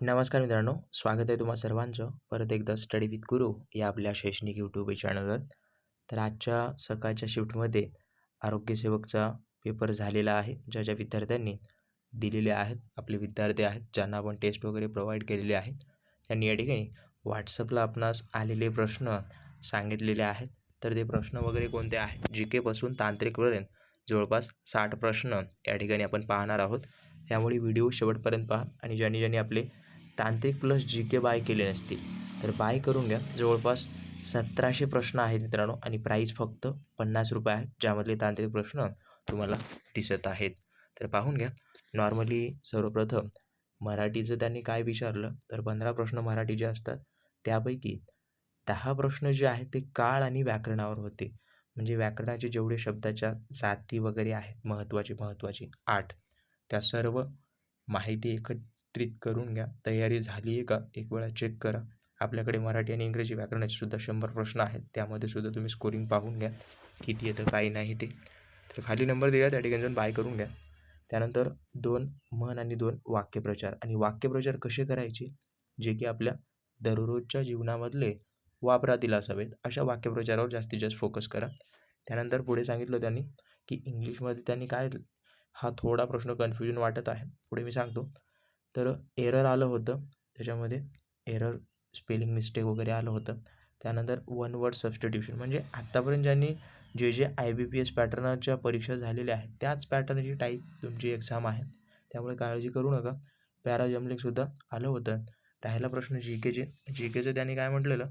नमस्कार मित्रांनो स्वागत आहे तुम्हा सर्वांचं. परत एकदा स्टडी विथ गुरु या आपल्या शैक्षणिक यूट्यूब चॅनलवर तर आजच्या सकाळच्या शिफ्टमध्ये आरोग्यसेवकचा पेपर झालेला आहे ज्या ज्या विद्यार्थ्यांनी दिलेले आहेत आपले विद्यार्थी आहेत ज्यांना आपण टेस्ट वगैरे प्रोव्हाइड केलेले आहेत. त्यांनी या ठिकाणी व्हॉट्सअपला आपणास आलेले प्रश्न सांगितलेले आहेत. तर ते प्रश्न वगैरे कोणते आहेत? जी केपासून तांत्रिकपर्यंत जवळपास साठ प्रश्न या ठिकाणी आपण पाहणार आहोत. त्यामुळे व्हिडिओ शेवटपर्यंत पहा आणि ज्यांनी ज्यांनी आपले तांत्रिक प्लस जी के बाय केले असतील. तर बाय करून घ्या. जवळपास सतराशे प्रश्न आहेत मित्रांनो आणि प्राईस फक्त पन्नास रुपये आहे. ज्यामधले तांत्रिक प्रश्न तुम्हाला दिसत आहेत. तर पाहून घ्या. नॉर्मली सर्वप्रथम मराठीचं त्यांनी काय विचारलं? तर पंधरा प्रश्न मराठी जे असतात त्यापैकी दहा प्रश्न जे आहेत ते काळ आणि व्याकरणावर होते. म्हणजे व्याकरणाचे जेवढे शब्दाच्या जाती वगैरे आहेत महत्त्वाचे महत्त्वाचे आठ त्या सर्व माहिती एकत्रित करून घ्या. तयारी झाली आहे का? एक वेळा चेक करा. आपल्याकडे मराठी आणि इंग्रजी व्याकरणाचे सुद्धा शंभर प्रश्न आहेत. त्यामध्ये सुद्धा तुम्ही स्कोरिंग पाहून घ्या. किती येतं काही नाही ते. तर खाली नंबर दिला त्या ठिकाणी जाऊन बाय करून घ्या. त्यानंतर दोन म्हण आणि दोन वाक्यप्रचार. आणि वाक्यप्रचार कसे करायचे? जे की आपल्या दररोजच्या जीवनामधले वापरातील असावेत. अशा वाक्यप्रचारावर जास्तीत जास्त फोकस करा. त्यानंतर पुढे सांगितलं त्यांनी की इंग्लिशमध्ये त्यांनी काय हा थोडा प्रश्न कन्फ्युजन वाटत आहे. पुढे मी सांगतो. तर एरर आलं होतं. त्याच्यामध्ये एरर स्पेलिंग मिस्टेक वगैरे आलं होतं. त्यानंतर वन वर्ड सबस्टिट्यूशन म्हणजे आत्तापर्यंत ज्यांनी जे जे आय बी पी एस पॅटर्नच्या परीक्षा झालेल्या आहेत त्याच पॅटर्नची टाईप तुमची एक्झाम आहे. त्यामुळे काळजी करू नका. पॅराजमलिंगसुद्धा आलं होतं. राहिला प्रश्न जी केचे जी केचं त्यांनी काय म्हटलेलं?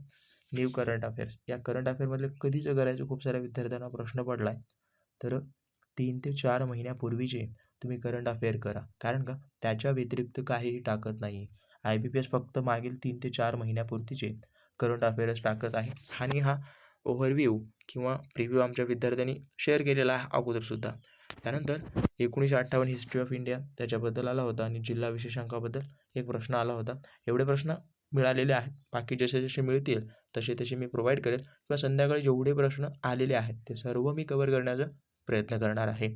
न्यू करंट अफेअर्स या करंट अफेअरमधले कधीचं करायचं? खूप साऱ्या विद्यार्थ्यांना प्रश्न पडला आहे तर तीन ते चार महिन्यापूर्वीचे तुम्ही करंट अफेअर करा. कारण का? त्याच्या व्यतिरिक्त काहीही टाकत नाही. आय बी पी एस फक्त मागील तीन ते चार महिन्यापुरतीचे करंट अफेअर्स टाकत आहे. आणि हा ओव्हरव्ह्यू किंवा प्रिव्ह्यू आमच्या विद्यार्थ्यांनी शेअर केलेला आहे अगोदरसुद्धा. त्यानंतर एकोणीसशे अठ्ठावन्न हिस्ट्री ऑफ इंडिया त्याच्याबद्दल आला होता आणि जिल्हा विशेषांकाबद्दल एक प्रश्न आला होता. एवढे प्रश्न मिळालेले आहेत. बाकी जसे जसे मिळतील तसे तसे मी प्रोव्हाइड करेल. किंवा संध्याकाळी जेवढे प्रश्न आलेले आहेत ते सर्व मी कवर करण्याचा प्रयत्न करणार आहे.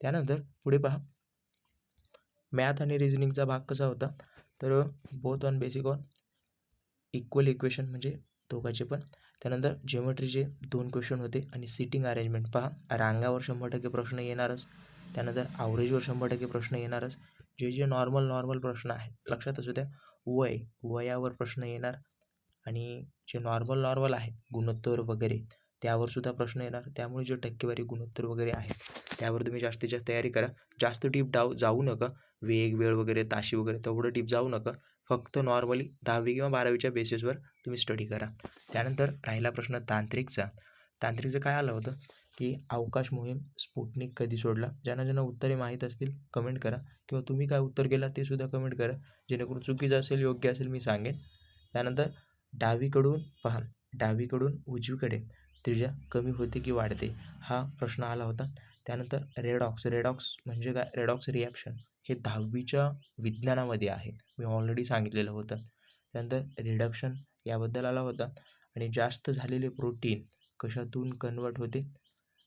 त्यानंतर पुढे पहा. मॅथ आणि रिझनिंगचा भाग कसा होता? तर both on basic on equal equation म्हणजे दोघाचे पण. त्यानंतर जिओमेट्रीचे दोन क्वेश्चन होते आणि सिटिंग अरेंजमेंट पहा रांगावर शंभर टक्के प्रश्न येणारच. त्यानंतर आवरेजवर शंभर टक्के प्रश्न येणारच. जे जे नॉर्मल नॉर्मल प्रश्न आहेत लक्षात असू द्या वय वयावर प्रश्न येणार. आणि जे नॉर्मल नॉर्मल आहे गुणोत्तर वगैरे त्यावर सुद्धा प्रश्न येणार. त्यामुळे जे टक्केवारी गुणोत्तर वगैरे आहे त्यावर तुम्ही जास्तीत जास्त तयारी करा. जास्त डीप डाव जाऊ नका. वेग वेळ वगैरे ताशी वगैरे तेवढं डीप जाऊ नका. फक्त नॉर्मली दहावी किंवा बारावीच्या बेसिसवर तुम्ही स्टडी करा. त्यानंतर राहिला प्रश्न तांत्रिकचा. तांत्रिकचं काय आलं होतं? की अवकाश मोहीम स्पुटनिक कधी सोडला? ज्यांना ज्यांना उत्तरे माहीत असतील कमेंट करा. किंवा तुम्ही काय उत्तर केला ते सुद्धा कमेंट करा. जेणेकरून चुकीचं असेल योग्य असेल मी सांगेन. त्यानंतर डावीकडून पहा. डावीकडून उजवीकडे. त्रिज्या कमी होते की वाढते हा प्रश्न आला होता. त्यानंतर रेडॉक्स रेडॉक्स म्हणजे काय? रेडॉक्स रिॲक्शन हे दहावीच्या विज्ञानामध्ये आहे. मी ऑलरेडी सांगितलेलं होतं. त्यानंतर रिडक्शन याबद्दल आला होता. आणि जास्त झालेले प्रोटीन कशातून कन्वर्ट होते?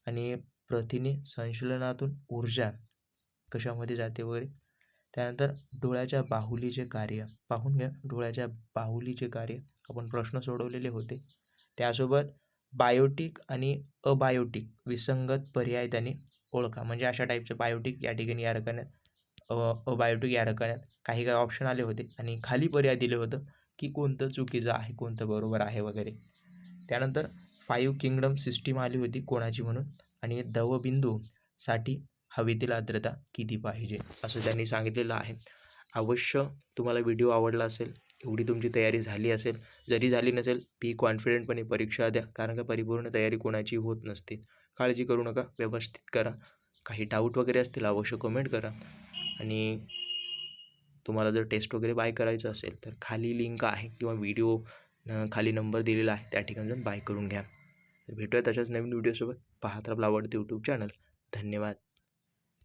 आणि प्रथिने संशलनातून ऊर्जा कशामध्ये जाते वगैरे? त्यानंतर डोळ्याच्या बाहुलीचे कार्य. पाहून घ्या डोळ्याच्या बाहुलीचे कार्य. आपण प्रश्न सोडवलेले होते. त्यासोबत बायोटिक आणि अबायोटिक विसंगत पर्याय त्यांनी ओळखा. म्हणजे अशा टाईपचे बायोटिक या ठिकाणी या रकान्यात अबायोटिक या रकान्यात काही काही ऑप्शन आले होते आणि खाली पर्याय दिले होतं की कोणतं चुकीचं आहे कोणतं बरोबर आहे वगैरे. त्यानंतर फाईव्ह किंगडम सिस्टीम आली होती कोणाची म्हणून? आणि दवबिंदूसाठी हवेतील आर्द्रता किती पाहिजे? असं त्यांनी सांगितलेलं आहे. अवश्य तुम्हाला व्हिडिओ आवडला असेल एवढी तुमची तयारी झाली असेल जरी झाली नसेल बी कॉन्फिडेंटपणे परीक्षा द्या कारण का परिपूर्ण तयारी कोणाची होत नसते. काळजी करू नका व्यवस्थित करा. काही डाऊट वगैरे असतील अवश्य कमेंट करा. आणि तुम्हाला जर टेस्ट वगैरे बाय करायचं असेल तर खाली लिंक आहे किंवा व्हिडिओ खाली नंबर दिलेला आहे त्या ठिकाणी जाऊन बाय करून घ्या. तर भेटूया तशाच नवीन व्हिडिओसोबत पाहत आपला आवडते यूट्यूब चॅनल धन्यवाद.